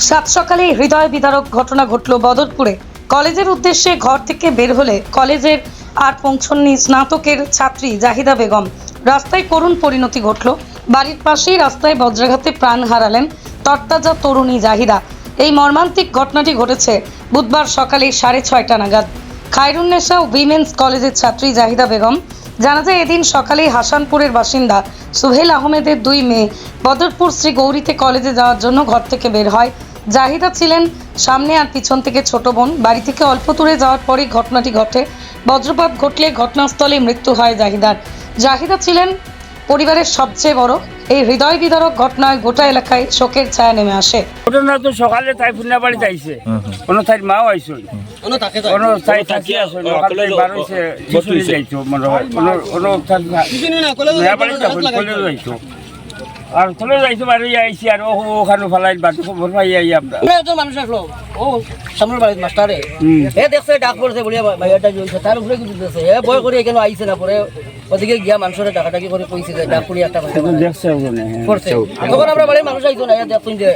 সাত সকালে হৃদয় বিদারক ঘটনা ঘটল বদরপুরে। কলেজের উদ্দেশ্যে ঘর থেকে বের হলে কলেজের আর পৌঁছননি স্নাতকের ছাত্রী জাহিদা বেগম। রাস্তায় করুণ পরিণতি ঘটল। বাড়ির পাশেই রাস্তায় বজ্রাঘাতে প্রাণ হারালেন তরতাজা তরুণী জাহিদা। এই মর্মান্তিক ঘটনাটি ঘটেছে বুধবার সকালে সাড়ে ছয়টা নাগাদ। খায়রুন্নেসা উইমেন্স কলেজের ছাত্রী জাহিদা বেগম জানা যায় এদিন সকালেই হাসানপুরের বাসিন্দা সুহেল আহমেদের দুই মেয়ে বদরপুর শ্রী গৌরীতে কলেজে যাওয়ার জন্য ঘর থেকে বের হয়। জাহিদা ছিলেন সামনে আর পিছন থেকে ছোট বোন। বাড়ি থেকে অল্প দূরে যাওয়ার পরেই ঘটনাটি ঘটে। বজ্রপাত ঘটলে ঘটনাস্থলে মৃত্যু হয় জাহিদার। জাহিদা ছিলেন পরিবারের সবচেয়ে বড়। এই হৃদয় বিদারক ঘটনায় গোটা এলাকায় শোকের ছায়া নেমে আসে। ঘটনা তো সকালে তাই ফুন্না বাড়িতে আইছে। কোনো তাই মাও আইসই। কোনো তাই থাকি বার যাইছো মনে হয়। কোনো কোনো যাইছো আর চলে যাইছো বাড়ি আইছি আর ওখানে ফেলাই বাড়ি খবর পাই আই আমরা। একজন মানুষ আসলো ও সামনের বাড়ির মাস্টারে। হে দেখছে ডাক পড়ছে বলিয়া ভাইয়াটা জ্বলছে তার উপরে কিছু দিতেছে হে ভয় করে এখানে আইছে না পরে? ওদিকে গিয়া মানুষের ডাকাডাকি করে কইছে যে ডাক পড়ি একটা দেখছে ওখানে হ্যাঁ। তখন আমরা বাড়ির মানুষ আইছো না দেখুন যে